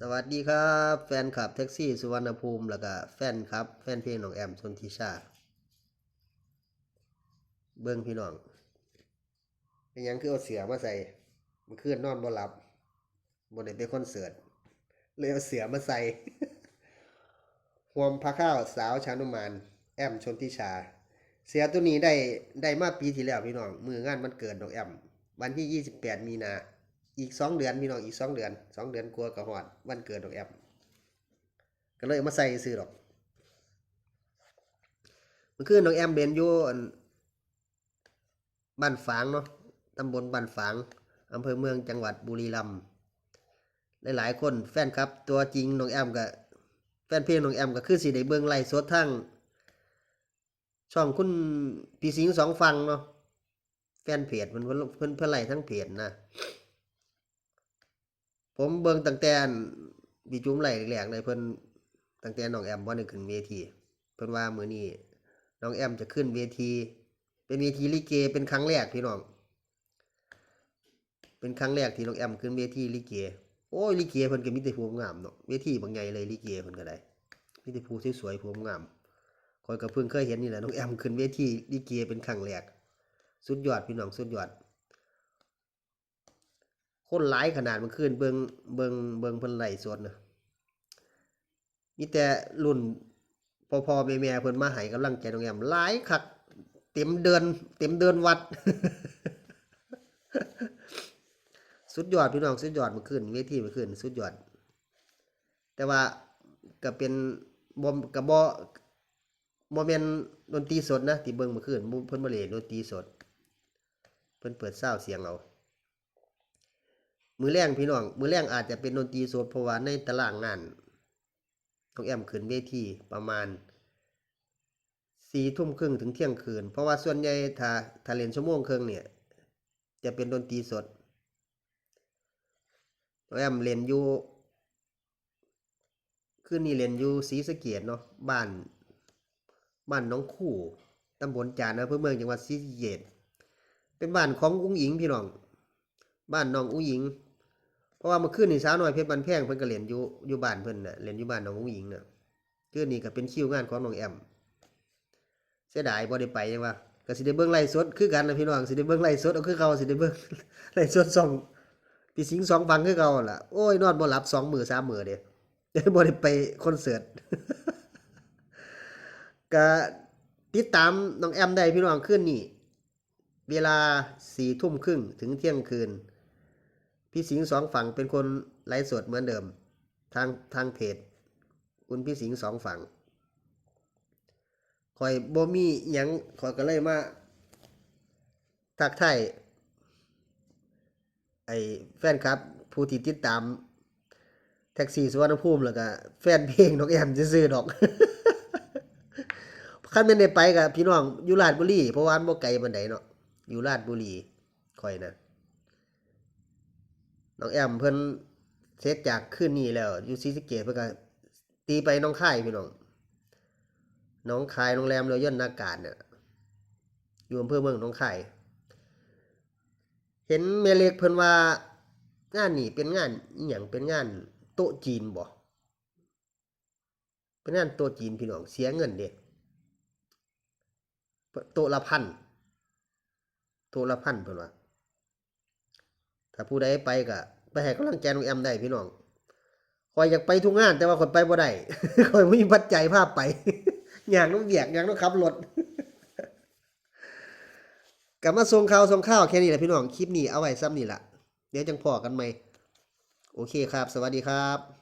สวัสดีครับ แฟนคลับแท็กซี่สุวรรณภูมิแล้วก็แฟนครับ แฟนเพลงน้องแอมชนทิชา เบิ้งพี่น้องเป็นยังคือเอาเสือมาใส่มันคืนนอนบ่หลับ่ได้ไปคอนเสิร์ตเลยเอาเสือมาใส่ห่วมพาข้าวสาวชานุมาน แอมชนทิชา เสือตัวนี้ได้ได้มาปีที่แล้วพี่น้องมืองานมันเกิดน้องแอม วันที่ 28 มีนา อีกสองเดือนพี่น้องอีกสองเดือนสองเดือนกลัวกับหอดวันเกิดน้องแอมก็เลยมาใส่ซื้อหรอกเมื่อคืนน้องแอมเบนอยู่อั่นบ้านฝางเนาะตำบลบ้านฝางอำเภอเมืองจังหวัดบุรีรัมย์หลายๆคนแฟนครับ ตัวจริงน้องแอมกับแฟนเพลงน้องแอมก็คือสิได้เบิ่งไล่สดทั้งช่องคุณพี่สิงสองฟังเนาะแฟนเพจมันเพิ่นเพิ่นเพิ่นไล่ทั้งเพจนะ ผมเบิ่งตั้งแต่อันพี่จุ้มไหล่แรกเลยเพิ่นตั้งแต่น้องแอมบ่ได้ขึ้นเวทีเพิ่นว่ามื้อนี้น้องแอมจะขึ้นเวที เป็นเวทีลิเกเป็นครั้งแรกพี่น้องเป็นครั้งแรกที่น้องแอมขึ้นเวทีลิเกโอ้ยลิเกเพิ่นก็มีแต่ผู้งามเนาะเวทีบางใหญ่เลยลิเกเพิ่นก็ได้มีแต่ผู้สวยๆผู้งามข้อยก็เพิ่งเคยเห็นนี่แหละน้องแอมขึ้นเวทีลิเกเป็นครั้งแรกสุดยอดพี่น้องสุดยอด คนหลายขนาดมันขึ้นเบิงเบิงเบิงเพิ่นไหล่สดนะมีแต่รุ่นพ่อพ่อแม่แม่เพิ่นมาให้กำลังใจน้องแอมหลายคักเต็มเดือน เต็มเดือนวัด สุดยอดพี่น้องสุดยอดมันขึ้นเวทีมันขึ้นสุดยอด แต่ว่าก็เป็นบ่ก็บ่บ่แม่นดนตรีสดนะที่เบิ่งมื่อคืนเพิ่นบ่ได้เล่นดนตรีสด เพิ่นเปิดซาวด์เสียงเอา มือแรงพี่น้อง มือแรงอาจจะเป็นดนตรีสดเพราะว่าในตารางงานต้องแอมขึ้นเวทีประมาณสี่ทุ่มครึ่งถึงเที่ยงคืน เพราะว่าส่วนใหญ่ถ้าถ้าเล่นชั่วโมงครึ่งเนี่ย จะเป็นดนตรีสดแอมเล่นอยู่คืนนี้เล่นอยู่ศรีสะเกียดเนาะบ้านบ้านน้องคู่ตำบลจานอำเภอเมืองจังหวัดศรีสะเกียดเป็นบ้านของอุ้งอิงพี่น้อง บ้านน้องอุ้งอิง ราะว่าเมื่อคืนนี่สาวน้อยเพชรบันแพงเพิ่นก็เรียนอยู่อยู่บ้านเพิ่นน่ะเรียนอยู่บ้านน้องอุ้งอิงน่ะคืนนี้ก็เป็นคิวงานของน้องแอม เสียดายบ่ได้ไปจังว่าก็สิได้เบิ่งไลฟ์สดคือกันนะพี่น้องสิได้เบิ่งไลฟ์สดเอาคือเก่าสิได้เบิ่งไลฟ์สดสองพี่สิงห์สองฟังคือเก่าล่ะโอ้ยนอนบ่หลับสองมื้อสามมื้อเด้บ่ได้ไปคอนเสิร์ตก็ติดตามน้องแอมได้พี่น้องคืนนี้เวลาสี่ทุ่มครึ่งถึงเที่ยงคืน พี่สิงห์สองฝั่งเป็นคนไลฟ์สดเหมือนเดิม ทางทางเพจ คุณพี่สิงห์สองฝั่งคอยบ่มีหยังคอยก็เลยมาทักทายไอ้แฟนครับ ผู้ที่ติดตาม แท็กซี่สุวรรณภูมิแล้วก็แฟนเพลงน้องแอมซื่อดอกคันแม่นได้ไปกับพี่น้องอยู่ราชบุรีเพราะว่านบ่ไกลปานใดเนาะอยู่ราชบุรีคอยนะ น้องแอมเพิ่นเสร็จจากคืนนี้แล้วอยู่ศรีสเกษเพิ่นก็ตีไปน้องค่ายพี่น้องน้องคายโรงแรมเรือยนอากาศเนี่ยอยู่อำเภอเมืองน้องคาย เห็นแม่เล็กเพิ่นว่างานนี้เป็นงานอีหยังเป็นงานโต๊ะจีนบ่เป็นงานโต๊ะจีนพี่น้องเสียเงินเด้โต๊ะละพันโต๊ะละพันเพิ่นว่า ถ้าผู้ใดไปก็ไปให้กำลังใจน้องแอมได้พี่น้องคอยอยากไปทุกงาน แต่ว่าคนไปบ่ได้คอยไม่มีปัจจัยพาไป อย่างต้องเบียกอย่างต้องขับรถกลับมาส่งข่าวส่งข้าวแค่นี้แหละพี่น้องคลิปนี้เอาไว้ซ้ำนี่แหละเดี๋ยวจังพอกันไหมโอเคครับ สวัสดีครับ